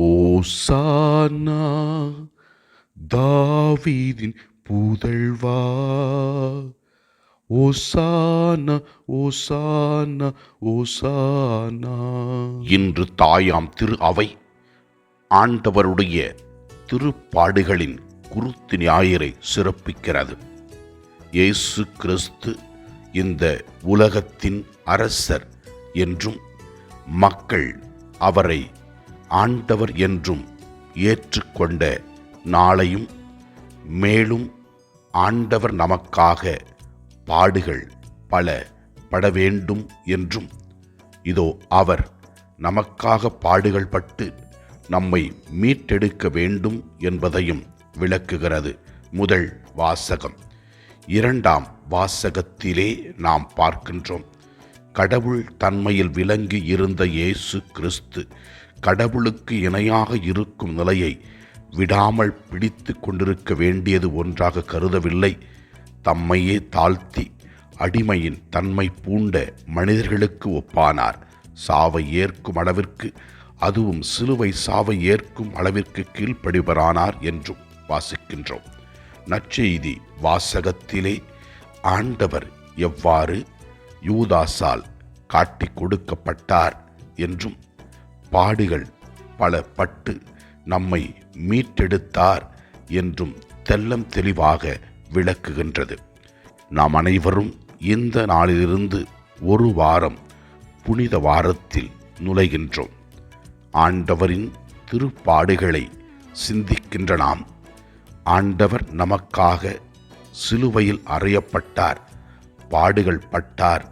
ஓசானா தாவீதின் புதழ்வா ஓசானா ஓசானா ஓசானா. இன்று தாயாம் திரு அவை ஆண்டவருடைய திருப்பாடுகளின் குருத்து ஞாயிறை சிறப்பிக்கிறது. இயேசு கிறிஸ்து இந்த உலகத்தின் அரசர் என்றும் மக்கள் அவரை ஆண்டவர் என்றும் ஏற்றுக்கொண்ட நாளையும் மேலும் ஆண்டவர் நமக்காக பாடுகள் பல பட வேண்டும் என்றும். இதோ அவர் நமக்காக பாடுகள் பட்டு நம்மை மீட்டெடுக்க வேண்டும் என்பதையும் விளக்குகிறது முதல் வாசகம். இரண்டாம் வாசகத்திலே நாம் பார்க்கின்றோம். கடவுள் தன்மையில் விளங்கி இருந்த இயேசு கிறிஸ்து கடவுளுக்கு இணையாக இருக்கும் நிலையை விடாமல் பிடித்து கொண்டிருக்க வேண்டியது ஒன்றாக கருதவில்லை. தம்மையே தாழ்த்தி அடிமையின் தன்மை பூண்ட மனிதர்களுக்கு ஒப்பானார். சாவை ஏற்கும் அளவிற்கு அதுவும் சிலுவை சாவை ஏற்கும் அளவிற்கு கீழ்ப்படிபரானார் என்றும் வாசிக்கின்றோம். நற்செய்தி வாசகத்திலே ஆண்டவர் எவ்வாறு யூதாசால் காட்டி கொடுக்கப்பட்டார் என்றும் பாடுகள் பல பட்டு நம்மை மீட்டெடுத்தார் என்றும் தெல்லம் தெளிவாக விளக்குகின்றது. நாம் அனைவரும் இந்த நாளிலிருந்து ஒரு வாரம் புனித வாரத்தில் நுழைகின்றோம். ஆண்டவரின் திருப்பாடுகளை சிந்திக்கின்ற நாம். ஆண்டவர் நமக்காக சிலுவையில் அறையப்பட்டார் பாடுகள் பட்டார்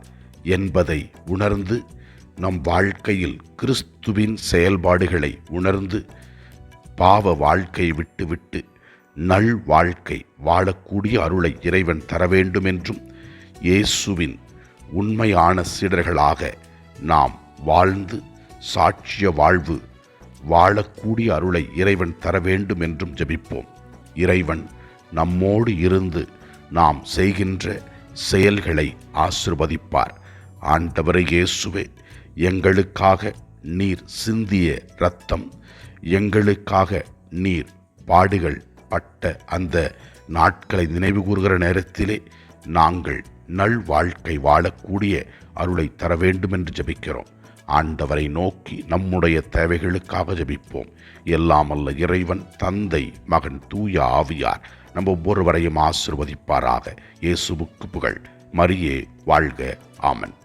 என்பதை உணர்ந்து நம் வாழ்க்கையில் கிறிஸ்துவின் செயல்பாடுகளை உணர்ந்து பாவ வாழ்க்கையை விட்டுவிட்டு நல் வாழ்க்கை வாழக்கூடிய அருளை இறைவன் தர வேண்டும் என்றும் இயேசுவின் உண்மையான சீடர்களாக நாம் வாழ்ந்து சாட்சிய வாழ்வு வாழக்கூடிய அருளை இறைவன் தர வேண்டும் என்றும் ஜெபிப்போம். இறைவன் நம்மோடு இருந்து நாம் செய்கின்ற செயல்களை ஆசிர்வதிப்பார். ஆண்டவரை இயேசுவே எங்களுக்காக நீர் சிந்திய இரத்தம் எங்களுக்காக நீர் பாடுகள் பட்ட அந்த நாட்களை நினைவு கூறுகிற நேரத்திலே நாங்கள் நல் வாழ்க்கை வாழக்கூடிய அருளை தர வேண்டும் என்று ஜெபிக்கிறோம். ஆண்டவரை நோக்கி நம்முடைய தேவைகளுக்காக ஜபிப்போம். எல்லாம் அல்ல இறைவன் தந்தை மகன் தூய ஆவியார் நம்ம ஒவ்வொருவரையும் ஆசிர்வதிப்பாராக. இயேசுவுக்கு புகழ். மரியே வாழ்க. ஆமன்.